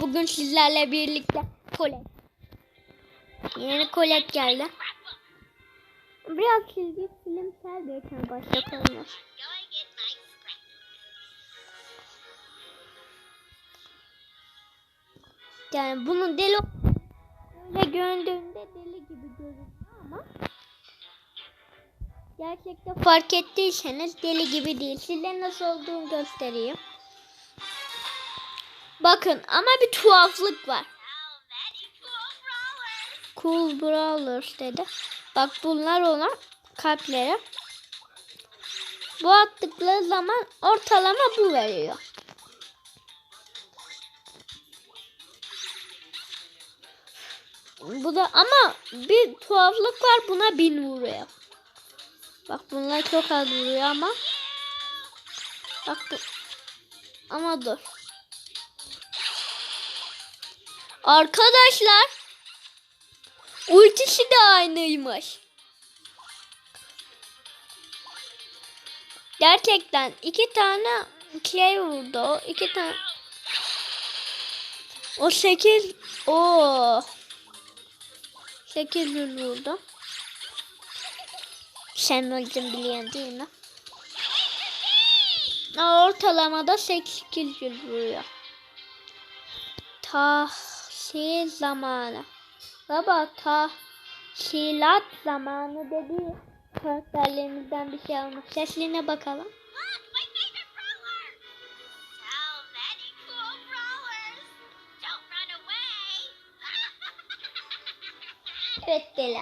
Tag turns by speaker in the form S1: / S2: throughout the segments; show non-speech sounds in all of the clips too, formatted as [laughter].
S1: bugün sizlerle birlikte kolet. Yeni kolet geldi. Biraz çizgi filmsel bir tane başlatalım. Yani bunun deli böyle göründüğünde deli gibi görünüyor ama gerçekte fark ettiyseniz deli gibi değil. Size nasıl olduğunu göstereyim. Bakın ama bir tuhaflık var. Cool Brawlers dedi. Bak bunlar ona kalpleri. Bu attıkları zaman ortalama bu veriyor. Bu da ama bir tuhaflık var buna bin vuruyor. Bak bunlar çok az vuruyor ama. Bak bu. Ama dur. Arkadaşlar. Ultisi de aynıymış. Gerçekten iki tane şey vurdu. iki tane. O sekiz. O. Sekiz vurdu. Sen öldün biliyorsun değil mi? Ortalamada 8 yıl vuruyor. Tahsil zamanı. Baba tahsilat zamanı dedi. Karakterlerimizden bir şey almış. Sesline bakalım. [laughs] Evet deli.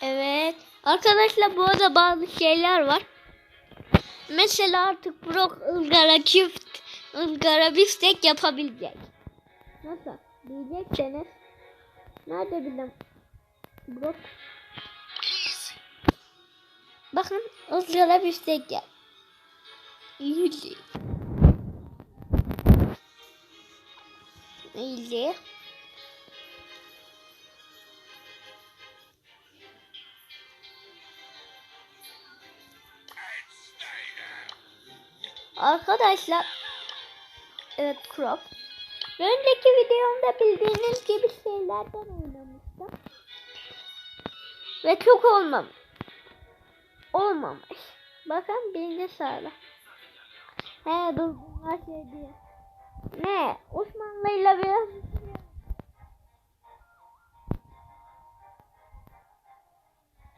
S1: Evet. Arkadaşlar bu arada bazı şeyler var. Mesela artık Brock ızgara çift ızgara biftek yapabilecek. Nasıl? Diyecekseniz. Nerede bildim? Brock. Bakın ızgara biftek yap. İyi. İyi. Arkadaşlar Evet crop. Önceki videomda bildiğiniz gibi şeylerden oynamıştım. Ve çok olmamış Olmamış. Bakın birinci sırada. He dur bunlar şey diye Ne Osmanlı'yla biraz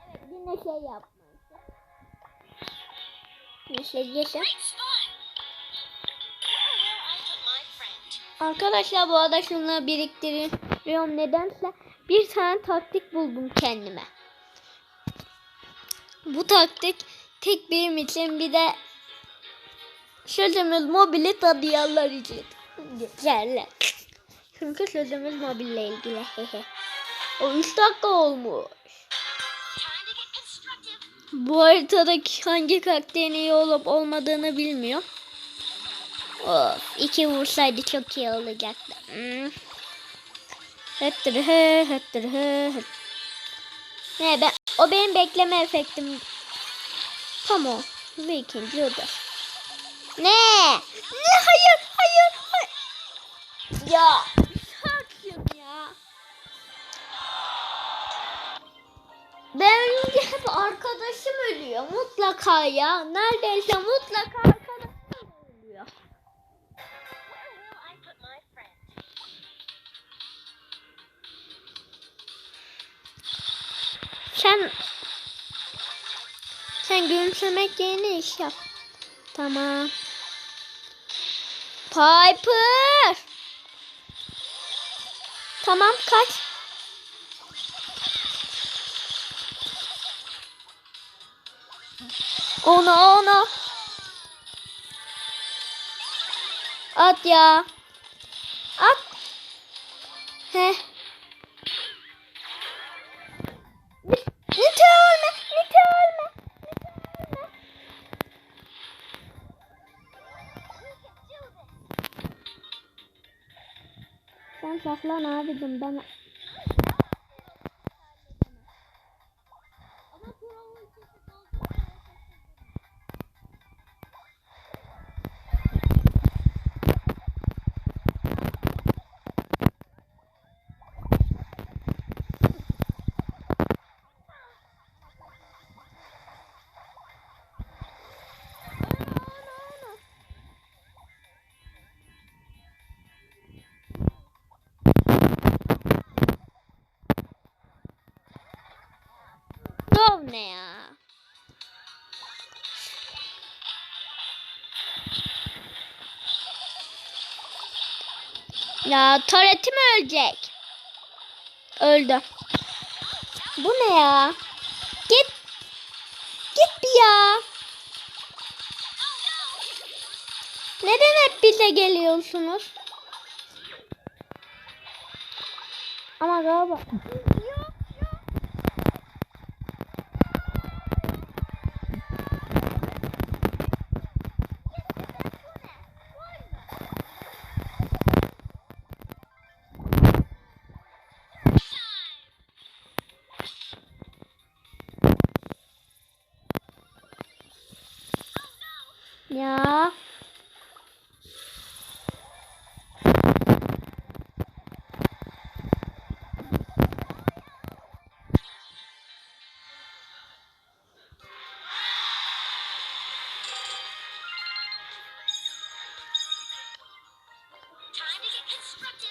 S1: Evet yine şey yapmış Neyse geçelim Arkadaşlar bu arada şunları biriktiriyorum nedense bir tane taktik buldum kendime. Bu taktik tek benim için bir de sözümüz mobili tanıyanlar için. Geçerli. Çünkü sözümüz mobille ilgili. [laughs] o 3 dakika olmuş. Bu haritadaki hangi karakterin iyi olup olmadığını bilmiyor. Of, iki vursaydı çok iyi olacaktı. Hmm. Höttür hö, höttür hö. Ne ben, o benim bekleme efektim. Tamam. Ve ikinci o da. Ne? Ne? Hayır, hayır, hayır. Ya. Sakin ya. Ben hep arkadaşım ölüyor. Mutlaka ya. Neredeyse mutlaka Sen sen gülümsemek yerine iş yap. Tamam. Piper. Tamam kaç. Ona ona. At ya. At. Heh. Saklan abicim ben Ya Toret'im ölecek. Öldü. Bu ne ya? Git. Git bir ya. Neden hep bize geliyorsunuz? Ama galiba.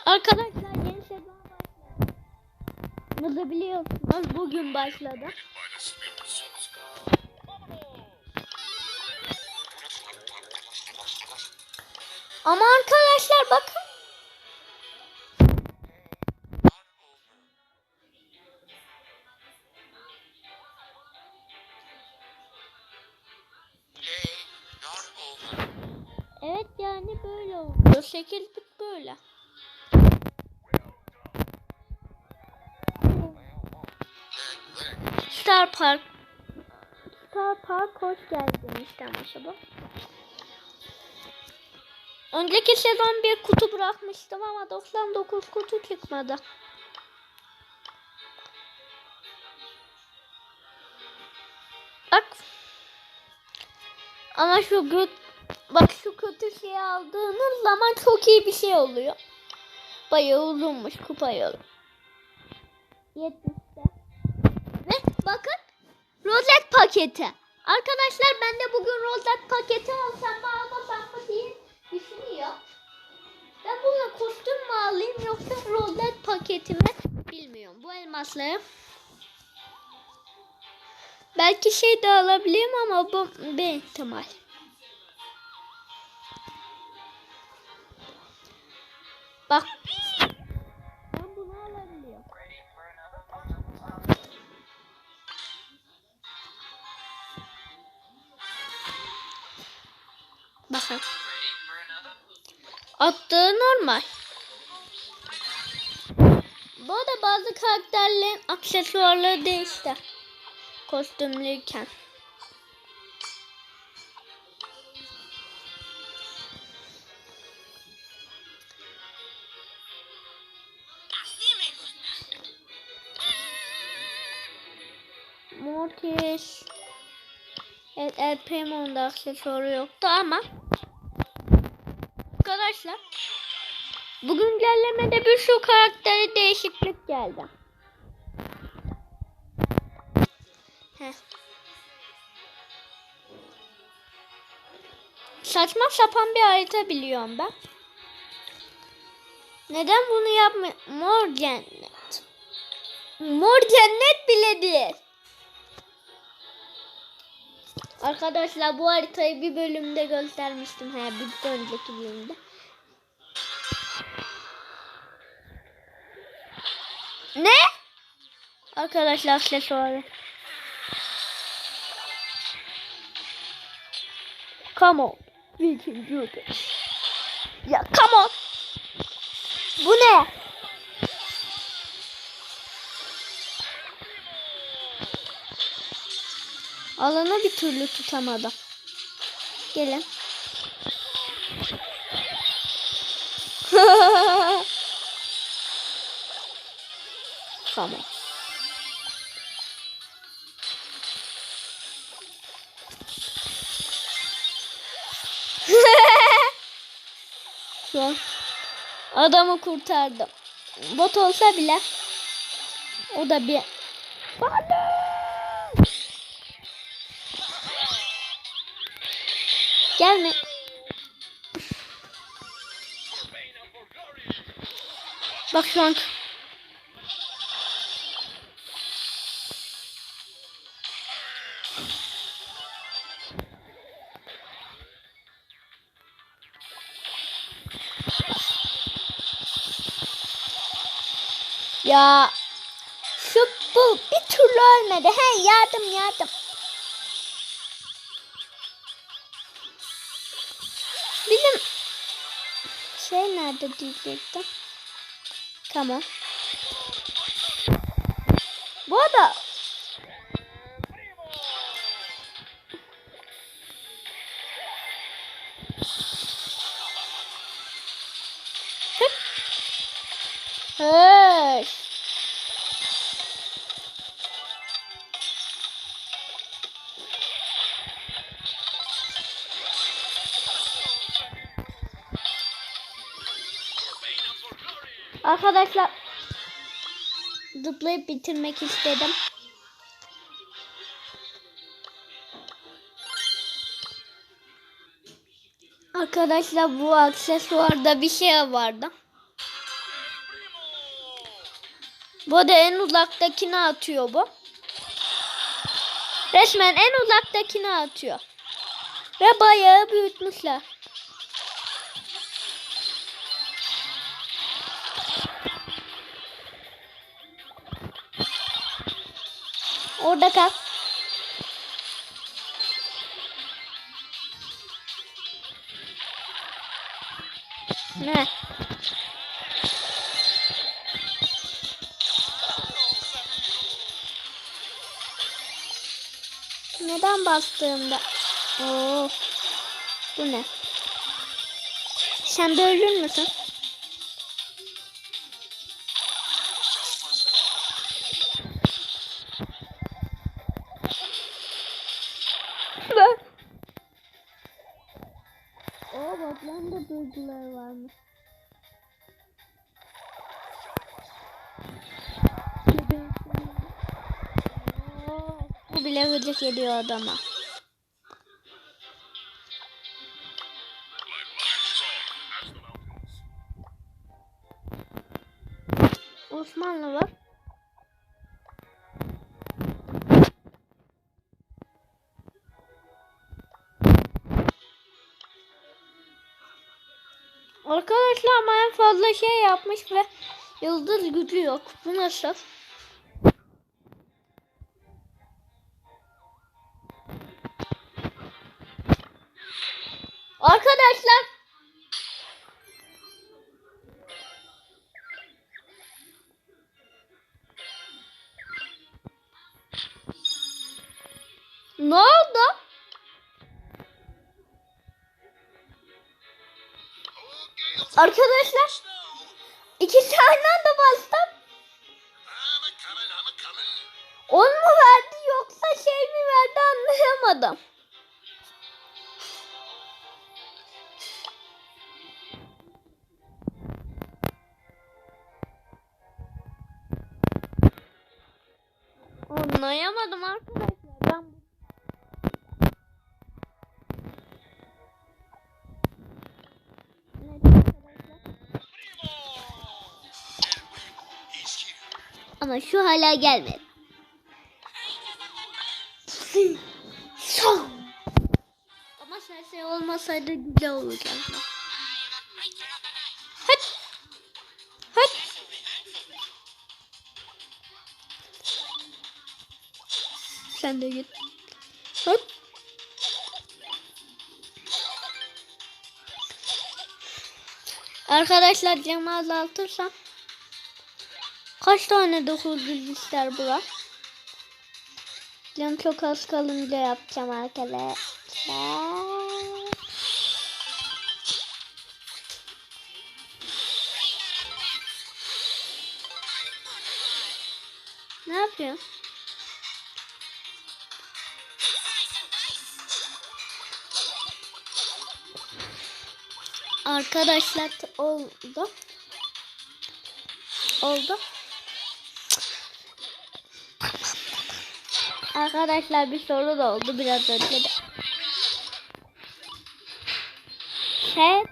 S1: Arkadaşlar yeni sezon başladı. Bunu biliyorsunuz bugün başladı. Ama arkadaşlar bakın. Evet yani böyle oluyor. Şekillik böyle. Star Park. Star Park hoş geldin işte aşağı. Önceki sezon bir kutu bırakmıştım ama 99 kutu çıkmadı. Bak. Ama şu göt bak şu kötü şeyi aldığınız zaman çok iyi bir şey oluyor. Bayağı uzunmuş kupa yolu. 70'te. Bakın rozet paketi. Arkadaşlar ben de bugün rozet paketi alsam mı almasam mı diye düşünüyor. Ben bugün kostüm mü alayım yoksa rozet paketi mi bilmiyorum. Bu elmasları belki şey de alabilirim ama bu bir ihtimal. Bak. Attığı normal. Bu arada bazı karakterlerin aksesuarları değişti. Kostümlüyken. Mortis. Evet El Primo'nun da aksesuarı yoktu ama Arkadaşlar Bugün güncellemede bir şu karakteri değişiklik geldi. Heh. Saçma sapan bir harita biliyorum ben. Neden bunu yapmıyor? Mor cennet. Mor cennet bile değil. Arkadaşlar bu haritayı bir bölümde göstermiştim. He, bir önceki bölümde. Ne? Arkadaşlar aksesuarı. Come on. We can do this. Ya come on. Bu ne? Alanı bir türlü tutamadım. Gelin. Tamam. Şu an adamı kurtardım. Bot olsa bile o da bir Gelme. Bak şu an. Ya şu bu bir türlü ölmedi. He yardım yardım. Bizim şey nerede diyecektim. Tamam. Bu arada Hey. Arkadaşlar zıplayıp bitirmek istedim. Arkadaşlar bu aksesuarda bir şey vardı. Bu da en uzaktakini atıyor bu. Resmen en uzaktakini atıyor. Ve bayağı büyütmüşler. Orada kal. Neden bastığımda? Oo. Bu ne? Sen de ölür müsün? Bu bile gıcık ediyor adama. Osmanlı var. Arkadaşlar ama en fazla şey yapmış ve yıldız gücü yok. Bu nasıl? Arkadaşlar Ne oldu? Arkadaşlar iki tane anda bastım. On mu verdi yoksa şey mi verdi. Anlayamadım Ama şu hala gelmedi. Son. Ama şey olmasaydı güzel olacaktı. Hadi. Sen de git. Hadi. Arkadaşlar camı azaltırsam kaç tane dokuz ister bu var? Cam çok az kalınca yapacağım arkadaşlar. Ne yapıyor? Arkadaşlar oldu. Oldu. Arkadaşlar bir soru da oldu biraz önce de. Şey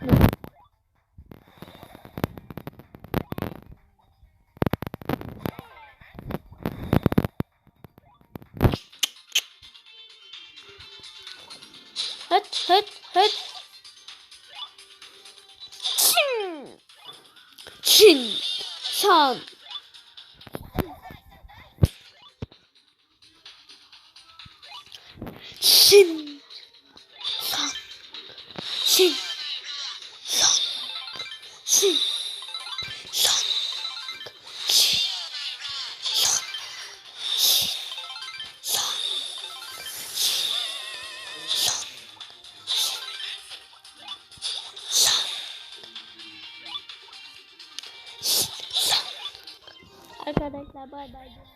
S1: Shin. San. Shin. San. Shin. San. Shin. San. Shin. San. Arkadaşlar bay bay.